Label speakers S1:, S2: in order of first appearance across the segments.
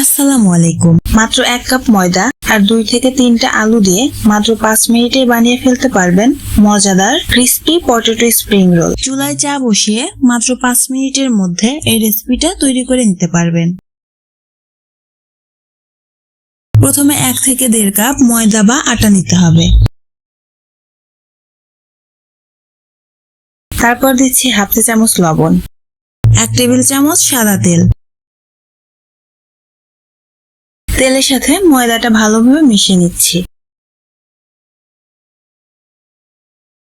S1: আসসালামু আলাইকুম। মাত্র এক কাপ ময়দা আর দুই থেকে তিনটা আলু দিয়ে মাত্র পাঁচ মিনিটে বানিয়ে ফেলতে পারবেন মজাদার ক্রিস্পি পটেটো স্প্রিং রোল। চুলায় চা বসিয়ে মাত্র পাঁচ মিনিটের মধ্যে এই রেসিপিটা তৈরি করে নিতে পারবেন। প্রথমে এক থেকে দেড় কাপ ময়দা বা আটা নিতে হবে। তারপর দিচ্ছি হাফ চা চামচ লবণ, এক টেবিল চামচ সাদা তেল। তেলের সাথে ময়দাটা ভালোভাবে মিশিয়ে নিচ্ছি।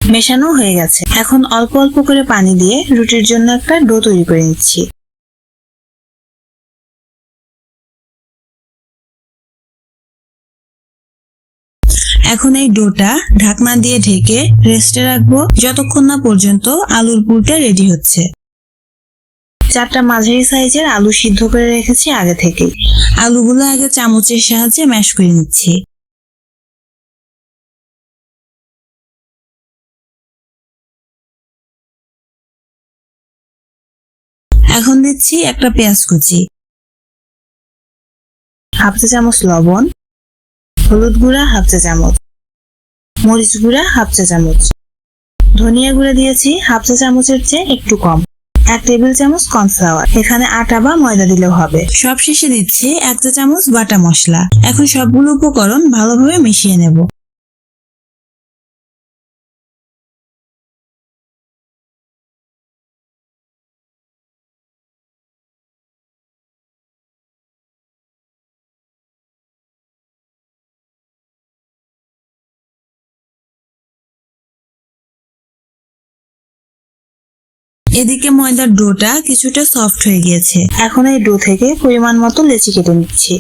S1: মেশানো হয়ে গেছে। এখন অল্প অল্প করে পানি দিয়ে রুটির জন্য একটা ডো তৈরি করে নিচ্ছি। এখন এই ডোটা ঢাকনা দিয়ে ঢেকে রেস্টে রাখব। যতক্ষণ না পর্যন্ত আলুর পুরটা রেডি হচ্ছে। চারটা মাঝারি সাইজের আলু সিদ্ধ করে রেখেছি আগে থেকে আলুগুলো আগে চামচের সাহায্যে ম্যাশ করে নিচ্ছি। এখন দিচ্ছি একটা পেঁয়াজ কুচি। হাফ চা চামচ লবণ, হলুদ গুঁড়া হাফ চা চামচ, মরিচ গুঁড়া হাফ চা চামচ। ধনিয়া গুঁড়া দিয়েছি হাফ চা চামচের চেয়ে একটু কম। এক টেবিল চামচ কর্নফ্লাওয়ার। এখানে আটা বা ময়দা দিলেও হবে। সব শেষে দিচ্ছি এক চা চামচ বাটা মশলা। এখন সবগুলো উপকরণ ভালোভাবে মিশিয়ে নেব। এদিকে ময়দার ডোটা কিছুটা সফট হয়ে গিয়েছে। এখন এই ডো থেকে পরিমাণ মতো লেচি কেটে নিচ্ছি।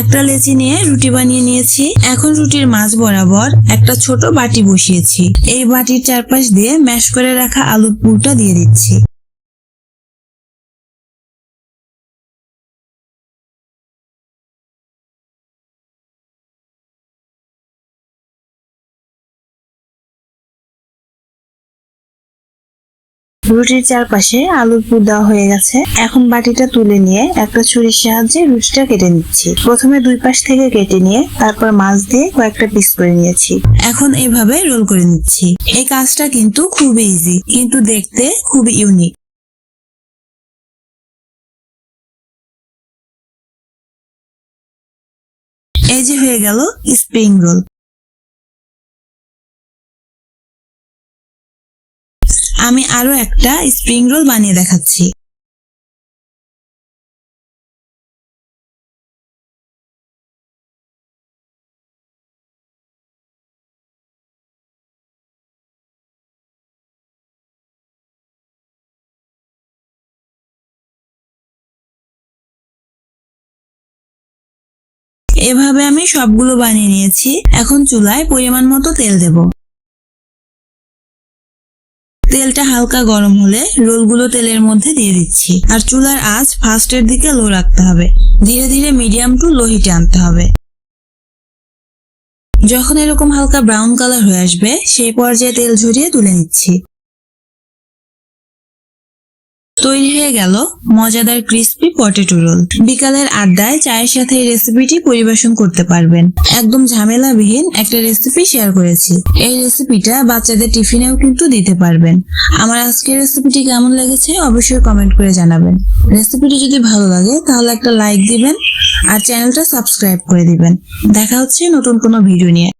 S1: একটা লেচি নিয়ে রুটি বানিয়ে নিয়েছি। এখন রুটির মাছ বরাবর একটা ছোট বাটি বসিয়েছি। এই বাটির চারপাশ দিয়ে ম্যাশ করে রাখা আলুর পুরটা দিয়ে দিচ্ছি। রুটির চারপাশে আলুর পুর দেওয়া হয়ে গেছে। এখন বাটিটা তুলে নিয়ে একটা ছুরির সাহায্যে রুটিটা কেটে নিচ্ছি। প্রথমে দুই পাশ থেকে কেটে নিয়ে তারপর মাছ দিয়ে কয়েকটা পিস করে নিয়েছি। এখন এইভাবে রোল করে নিচ্ছি। এই কাজটা কিন্তু খুবই ইজি কিন্তু দেখতে খুবই ইউনিক এই যে হয়ে গেল স্প্রিং রোল আমি আরও একটা স্প্রিং রোল বানিয়ে দেখাচ্ছি। এভাবে আমি সবগুলো বানিয়ে নিয়েছি। এখন চুলায় পরিমাণ মতো তেল দেব। তেলটা হালকা গরম হলে রোলগুলো তেলের মধ্যে দিয়ে দিচ্ছি। আর চুলার আঁচ ফার্স্টের দিকে লো রাখতে হবে। ধীরে ধীরে মিডিয়াম টু লো হিটে আনতে হবে। যখন এরকম হালকা ব্রাউন কালার হয়ে আসবে, সেই পর্যায়ে তেল ঝরিয়ে তুলে নিচ্ছি। তৈরি হয়ে গেল মজাদার ক্রিস্পি পটেটো রোল বিকালের আড্ডায় চায়ের সাথে এই রেসিপিটি পরিবেশন করতে পারবেন। একদম ঝামেলাবিহীন একটা রেসিপি শেয়ার করেছি। এই রেসিপিটা বাচ্চাদের টিফিনেও কিন্তু দিতে পারবেন। আমার আজকের রেসিপিটি কেমন লেগেছে অবশ্যই কমেন্ট করে জানাবেন। রেসিপিটি যদি ভালো লাগে, তাহলে একটা লাইক দিবেন আর চ্যানেলটা সাবস্ক্রাইব করে দিবেন। দেখা হচ্ছে নতুন কোনো ভিডিও নিয়ে।